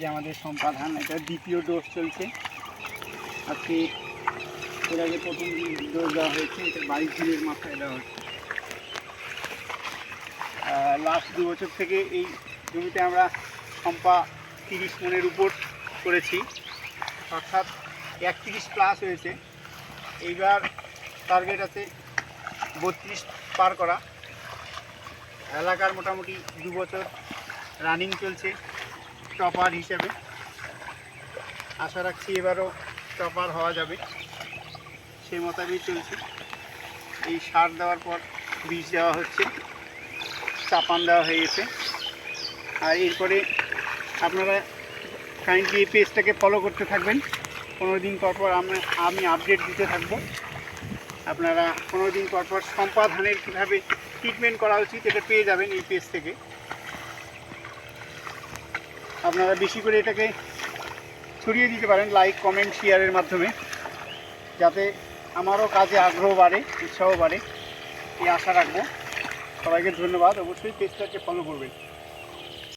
যে আমাদের সম্পাধান, এটা দ্বিতীয় ডোজ চলছে। আজকে এর আগে প্রথম ডোজ দেওয়া হয়েছে, এটা বাইশ দিনের মাথায় দেওয়া হচ্ছে লাস্ট দু বছর থেকে এই জমিতে আমরা সম্পা তিরিশ মনের উপর করেছি। অর্থাৎ একত্রিশ প্লাস হয়েছে। এইবার টার্গেট আছে বত্রিশ পার করা। এলাকার মোটামুটি দু বছর রানিং চলছে। টপার হিসেবে। আশা রাখছি এবারও টপার হওয়া যাবে। সেই মোতাবেক চলছে। এই সার দেওয়ার পর বীজ দেওয়া হচ্ছে। চাপান দেওয়া হয়ে গেছে। আর এরপরে আপনারা কাইন্ডলি এই পেজটাকে ফলো করতে থাকবেন। পনেরো দিন পর পর আমরা আমি আপডেট দিতে থাকব। আপনারা পনেরো দিন পর পর সম্পাধানের কীভাবে ট্রিটমেন্ট করা উচিত এটা পেয়ে যাবেন এই পেজ থেকে। আপনারা বেশি করে এটাকে ছড়িয়ে দিতে পারেন লাইক কমেন্ট শেয়ারের মাধ্যমে, যাতে আমারও কাজে আগ্রহ বাড়ে, উৎসাহ বাড়ে। এই আশা রাখব। সবাইকে ধন্যবাদ। অবশ্যই পেজটাকে ফলো করবেন।